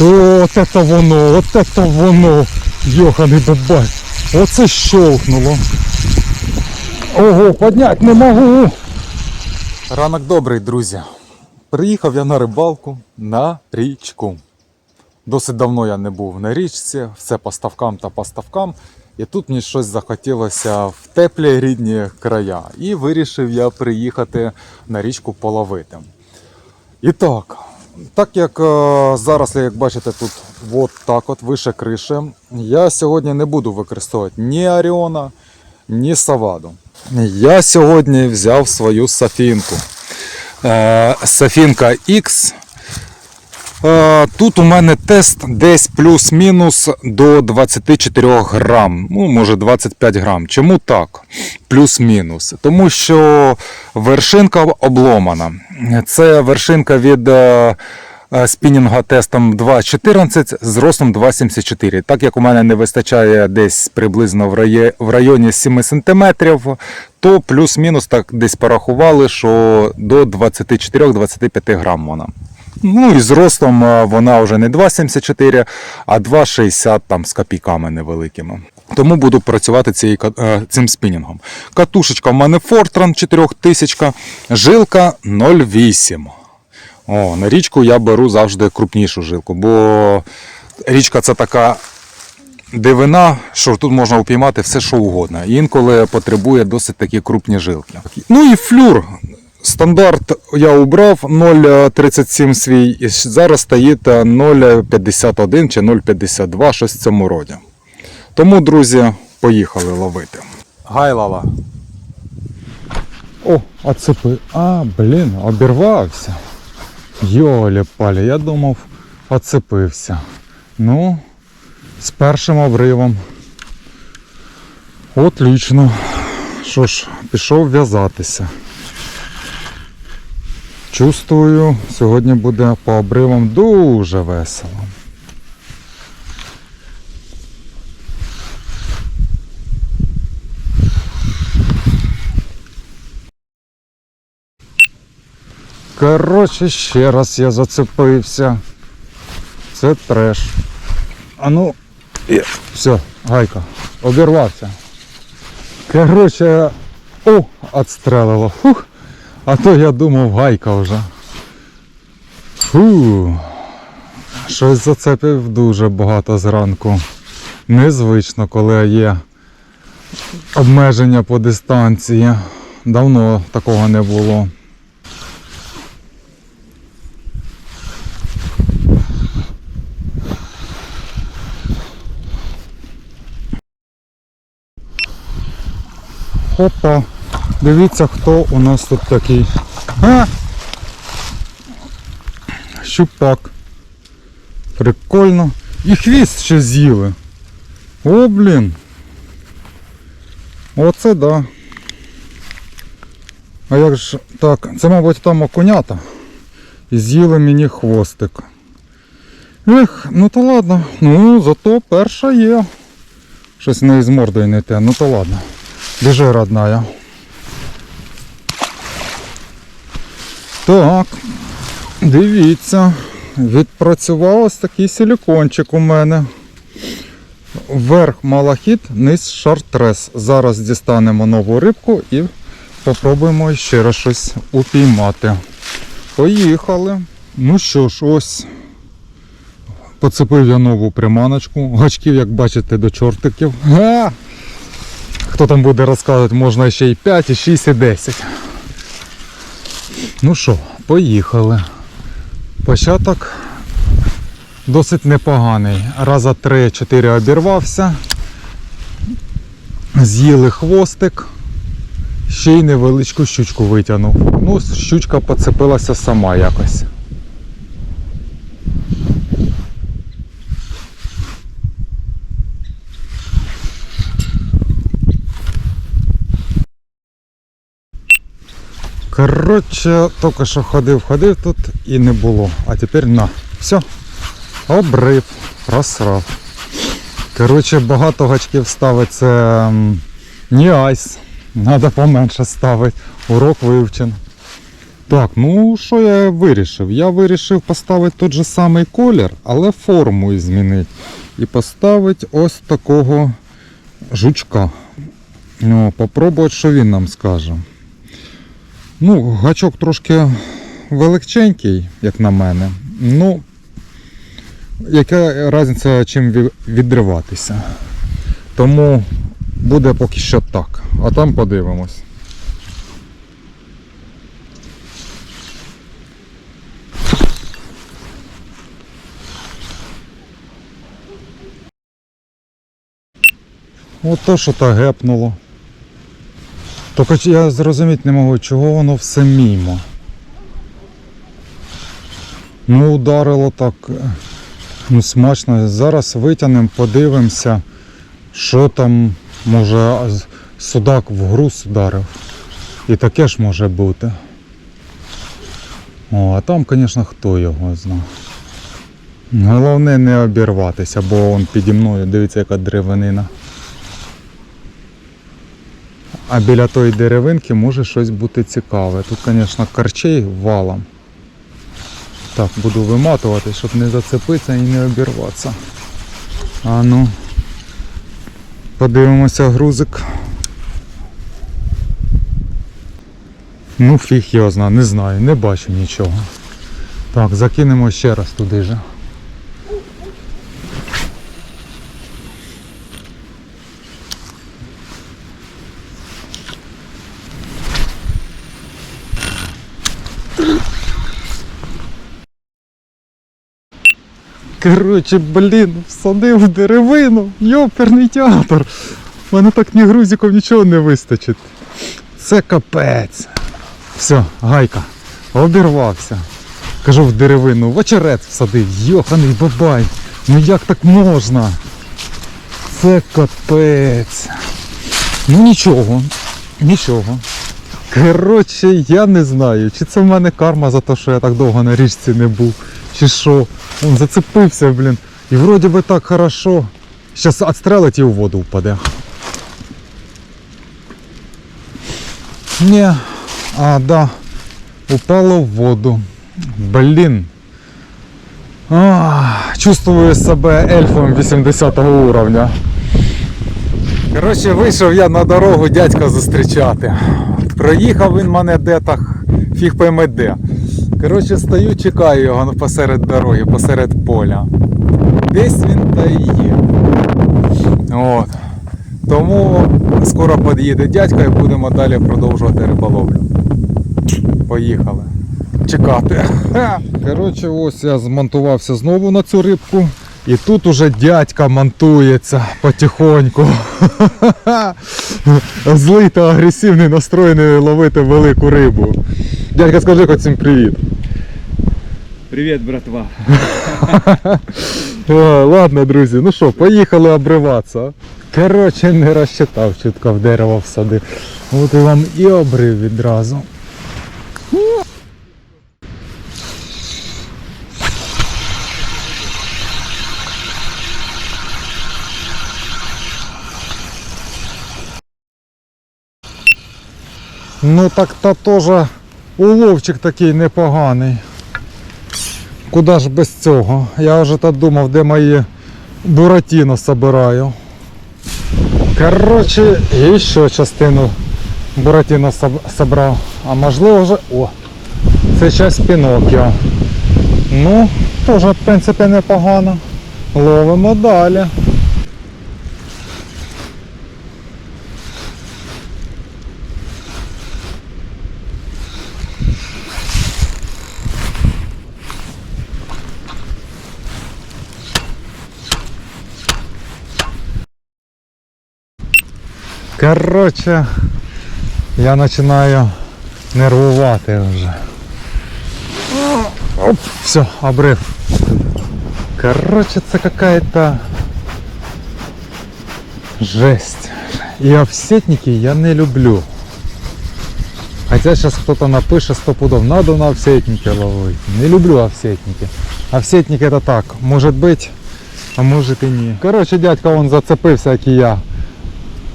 О, от це воно, от це воно. Йоханий бабай. Оце щовкнуло. Ого, поднять не можу. Ранок добрий, друзі. Приїхав я на рибалку на річку. Досить давно я не був на річці, все по ставкам та по ставкам. І тут мені щось захотілося в теплі рідні края. І вирішив я приїхати на річку половити. І так, так як е, зараз, як бачите, тут от так от вище криші, я сьогодні не буду використовувати ні Аріона, ні Саваду. Я сьогодні взяв свою Сафінку. Е, Сафінка X. Е, Тут у мене тест десь плюс-мінус до 24 грам, ну може 25 грам. Чому так? Плюс-мінус. Тому що вершинка обломана. Це вершинка від е, е, спінінга тестом 2.14 з ростом 2,74. Так як у мене не вистачає десь приблизно в районі 7 см, то плюс-мінус так десь порахували, що до 24-25 грам вона. Ну і з ростом е, вона вже не 2,74, а 2,60 там з копійками невеликими. Тому буду працювати цією, е, цим спінінгом. Катушечка в мене Fortran 4000, жилка 0,8. О, на річку я беру завжди крупнішу жилку, бо річка це така дивина, що тут можна упіймати все, що угодно. Інколи потребує досить такі крупні жилки. Ну і флюр. Стандарт я убрав 0,37 свій, і зараз стоїть 0,51 чи 0,52, щось в цьому роді. Тому, друзі, поїхали ловити. Гайлала. О, оцепи. А, блін, обірвався. Йолі палі, я думав, оцепився. Ну, з першим обривом. Отлично. Що ж, пішов в'язатися. Чувствую, сьогодні буде по обривам дуже весело. Коротше, ще раз я зацепився. Це треш. А ну, і- все, гайка, обірвався. Коротше, о, отстрелило. Фух. А то я думав гайка вже. Фу. Щось зацепив дуже багато зранку. Незвично, коли є обмеження по дистанції. Давно такого не було. Опа, дивіться, хто у нас тут такий. А! Щупак. Прикольно. І хвіст ще з'їли. О, блін. Оце да. А як ж так, це, мабуть, там окунята. І з'їли мені хвостик. Ех, ну то ладно. Ну, зато перша є. Щось не із мордою не те, ну то ладно. Біжи, родная. Так, дивіться, відпрацював ось такий силікончик у мене. Верх малахіт, низ шартрес. Зараз дістанемо нову рибку і попробуємо ще раз щось упіймати. Поїхали. Ну що ж, ось. Поцепив я нову приманочку. Гачків, як бачите, до чортиків. Га! Хто там буде розказувати, можна ще і 5, і 6, і 10. Ну що, поїхали. Початок досить непоганий. Раза 3-4 обірвався. З'їли хвостик. Ще й невеличку щучку витягнув. Ну, щучка поцепилася сама якось. Коротше, тільки що ходив, ходив тут і не було. А тепер на. Все. Обрив. Просрав. Коротше, багато гачків ставить це не айс. Треба поменше ставити. Урок вивчен. Так, ну що я вирішив? Я вирішив поставити той же самий колір, але форму змінити. І поставити ось такого жучка. Ну, попробувати, що він нам скаже. Ну, гачок трошки величенький, як на мене. Ну, яка різниця чим відриватися. Тому буде поки що так. А там подивимось. Ото що то гепнуло. Тільки я зрозуміти не можу, чого воно все мімо. Ну, ударило так. Ну, смачно. Зараз витягнемо, подивимося, що там, може, судак в груз ударив. І таке ж може бути. О, а там, звісно, хто його знає. Головне не обірватися, бо он піді мною, дивіться, яка деревинина. А біля тої деревинки може щось бути цікаве. Тут, звісно, карчей валом. Так, буду виматувати, щоб не зацепитися і не обірватися. А ну. Подивимося грузик. Ну, фіг його зна, не знаю, не бачу нічого. Так, закинемо ще раз туди же. Коротше, блін, всадив деревину, йоперний театр. У мене так ні грузиків нічого не вистачить. Це капець. Все, гайка, обірвався. Кажу в деревину, в очерет всадив, йоханий бабай. Ну як так можна? Це капець. Ну нічого, нічого. Коротше, я не знаю, чи це в мене карма за те, що я так довго на річці не був, чи що. Он зацепився, блін. І вроді би так хорошо. Щас відстрелить і у воду впаде. Ні, а, да. Упало в воду. Блін. А, чувствую себе ельфом 80 уровня. Коротше, вийшов я на дорогу дядька зустрічати. Проїхав він мене де так, фіг пойме де. Коротше, стою, чекаю його посеред дороги, посеред поля. Десь він та і є. От. Тому скоро під'їде дядька і будемо далі продовжувати риболовлю. Поїхали. Чекати. Коротше, ось я змонтувався знову на цю рибку. І тут уже дядька монтується потихоньку. Злий та агресивний настроєний ловити велику рибу. Дядька, скажи хоч всім привіт. Привет, братва. О, ладно, друзі, ну що, поїхали обриватися. Коротше, не розчитав, чітко в дерево всадив. От і вам і обрив відразу. Ну так та теж уловчик такий непоганий. Куда ж без цього? Я вже так думав, де мої буратіно собираю. Коротше, і ще частину буратіно соб- собрав. А можливо вже... О! Це часть Пінокіо. Ну, теж в принципі непогано. Ловимо далі. Коротше, я починаю нервувати вже. Оп, все, обрив. Короче, це какая-то жесть. И офсетники я не люблю. Хотя сейчас кто-то напишет сто пудов, надо на офсетники ловить. Не люблю офсетники. Офсетник это так, может быть, а может и не. Короче, дядька он зацепився, як і я.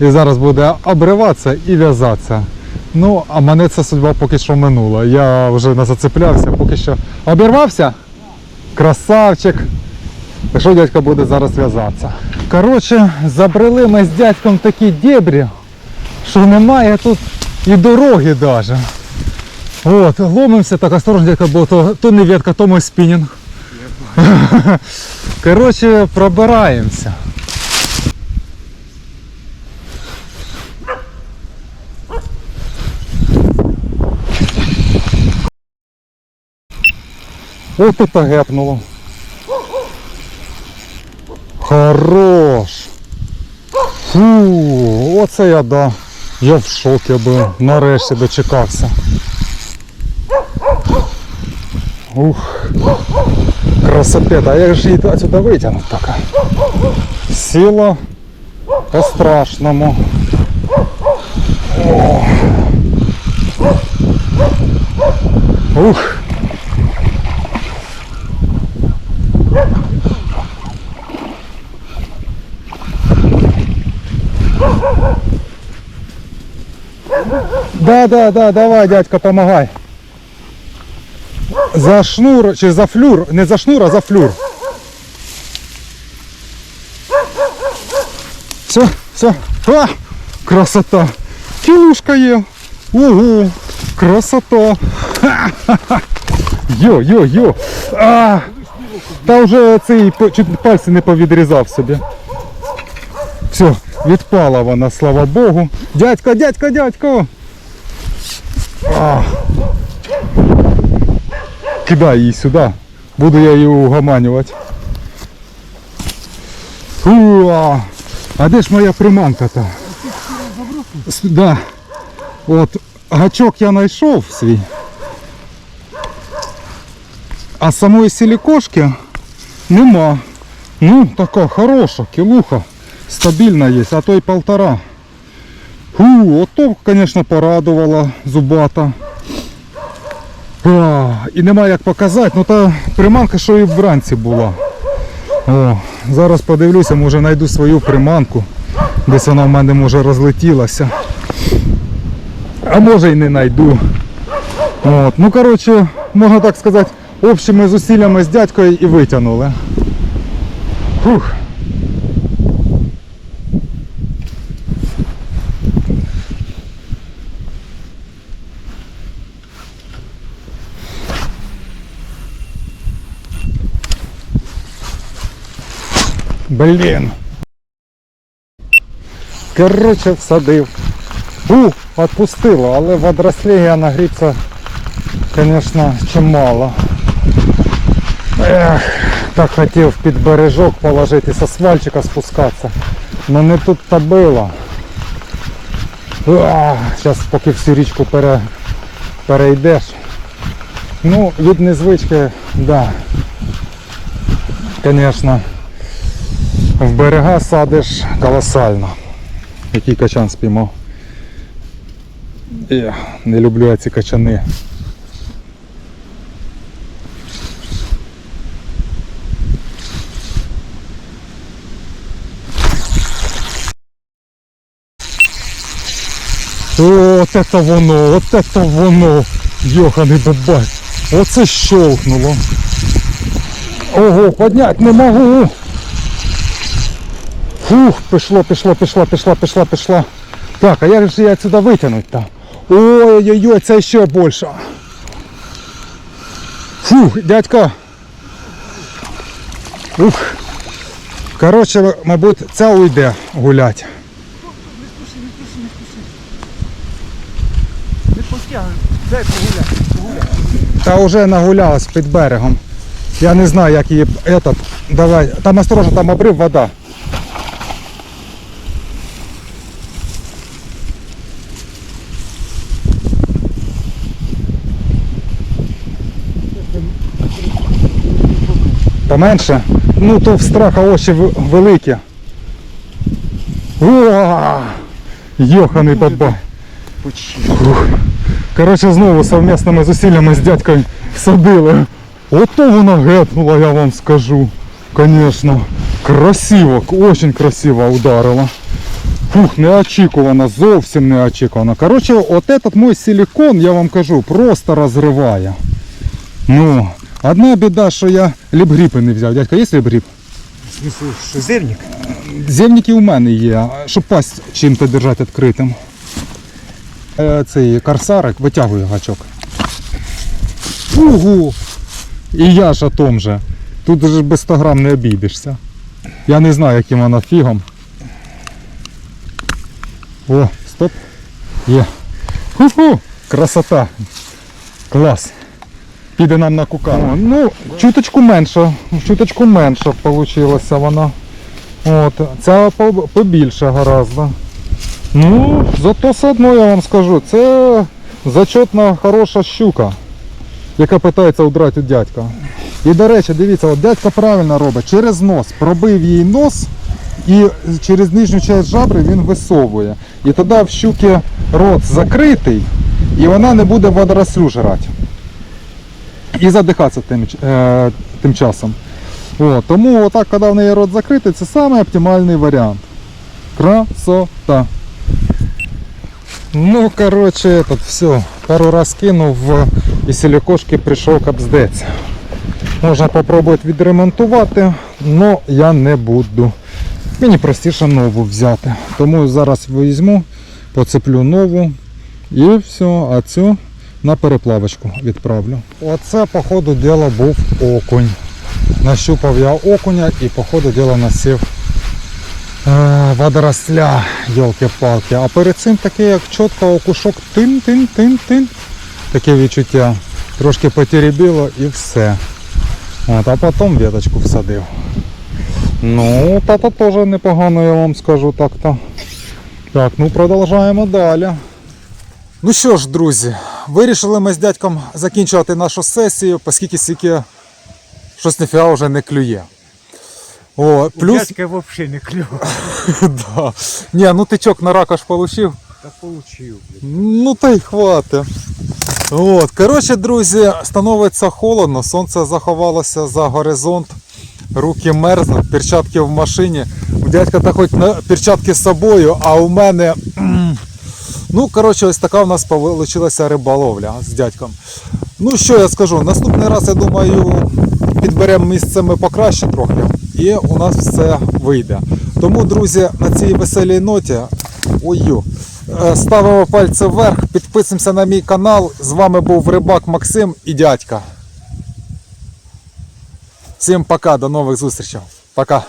І зараз буде обриватися і в'язатися. Ну, а мене ця судьба поки що минула. Я вже не зацеплявся, поки що. Обірвався? Красавчик. Що дядько буде зараз в'язатися? Коротше, забрели ми з дядьком такі дебрі, що немає тут і дороги навіть. От, ломимося так осторожно, дядько, бо то, то не ветка, то мой спінінг. Коротше, пробираємося. От это гепнуло. Хорош. Фу, оце я да. Я в шокі би. Нарешті дочекався. Ух. Красопета. А як же її отсюда витягнути така? Сіла по-страшному. Ух. Да, да, да, давай, дядька, помогай. За шнур чи за флюр, не за шнур, а за флюр. Все, все. А, красота. Кілушка є. Ого, красота. Ха-ха-ха. Йо, йо, йо. А, та вже цей чуть пальці не повідрізав собі. Все, відпала вона, слава Богу. Дядько, дядько, дядько. Кидай її сюди. Буду я її угоманювати. Фу, а. де ж моя приманка-то? Да. От гачок я знайшов свій. А самої силікошки нема. Ну, така хороша, кілуха. Стабільна є, а то й полтора. Фу, ото, звісно, порадувала зубата. А, і нема як показати, ну та приманка, що і вранці була. О, зараз подивлюся, може знайду свою приманку. Десь вона в мене може розлетілася. А може і не знайду. От, ну коротше, можна так сказати, общими зусиллями з дядькою і витягнули. Фух. Блін. Коротше, всадив. У, відпустило, але водорослі нагріться, звісно, чимало. Ех, так хотів під бережок положити, со свальчика спускатися. Но не тут то було. Зараз поки всю річку пере, перейдеш. Ну, від незвички, да. Звісно. В берега садиш колосально. Який качан спіймав. Е, не люблю я ці качани. О, от это воно, от это воно, йоханий бабай. Оце щелкнуло. Ого, поднять не можу. Фух, пішло, пішло, пішло, пішло, пішло, пішло. Так, а як же я отсюда витягнуть там? Ой-ой-ой, це ще більше. Фух, дядько. Ух. Коротше, мабуть, ця уйде гулять. Не постягуй, дай погуляй. Та вже нагулялась під берегом. Я не знаю, як її этот. Давай. Там осторожно, там обрив вода. Поменше? Ну то в страха очі великі. Йоханий. Фух. Коротше, знову совмісними зусиллями з дядькою садили. Ото вона гепнула, я вам скажу. Конечно. Красиво, очень красиво ударила. Фух, неочікувано, зовсім неочікувано. Коротше, от этот мой силикон, я вам кажу, просто розриває. Ну, одна біда, що я ліпгріпи не взяв. Дядька, є ліпгріп? Що зерник? Земники у мене є, щоб пасть чим-то держати відкритим. Е, Цей корсарик витягує гачок. Угу! І я ж о том же. Тут же без 100 грам не обійдешся. Я не знаю, яким воно фігом. О, стоп. Є. Ху-ху! Красота. Клас. Піде нам на кукану. Ну, чуточку менше. Чуточку менше вийшла вона. От, ця побільше гораздо. Ну, зато все одно я вам скажу, це зачетна хороша щука, яка питається удрати дядька. І до речі, дивіться, от дядько правильно робить, через нос пробив їй нос і через нижню частину жабри він висовує. І тоді в щуки рот закритий, і вона не буде водорослю жрати. І задихатися тим, е, тим часом. О, тому отак, коли в неї рот закритий, це самий оптимальний варіант. Красота. Ну, короче, этот, все. Пару раз кинув і силікошки прийшов капздець. Можна попробувати відремонтувати, але я не буду. Мені простіше нову взяти. Тому зараз візьму, поцеплю нову і все, а цю на переплавочку відправлю. Оце, по ходу діла, був окунь. Нащупав я окуня і по ходу діла насів е, водоросля, йолки-палки. А перед цим таке, як чітко окушок тин-тин-тин-тин. Таке відчуття. Трошки потеребіло і все. От, а потім веточку всадив. Ну, тата теж непогано, я вам скажу так-то. Так, ну продовжуємо далі. Ну що ж, друзі, вирішили ми з дядьком закінчувати нашу сесію, оскільки стільки щось ніфіга вже не клює. О, У плюс. дядька взагалі не клюв. да. Ні, ну тичок на рака ж получив. Та получив, блядь. Ну та й хватить. От, коротше, друзі, становиться холодно, сонце заховалося за горизонт, руки мерзнуть, перчатки в машині. У дядька та хоч на перчатки з собою, а у мене. Ну, коротше, ось така у нас вийшла риболовля з дядьком. Ну що я скажу, наступний раз, я думаю, підберемо місце ми покраще трохи, і у нас все вийде. Тому, друзі, на цій веселій ноті. Ой-ю. Е, Ставимо пальці вверх, підписуємося на мій канал. З вами був Рибак Максим і дядька. Всім пока, до нових зустрічей. Пока.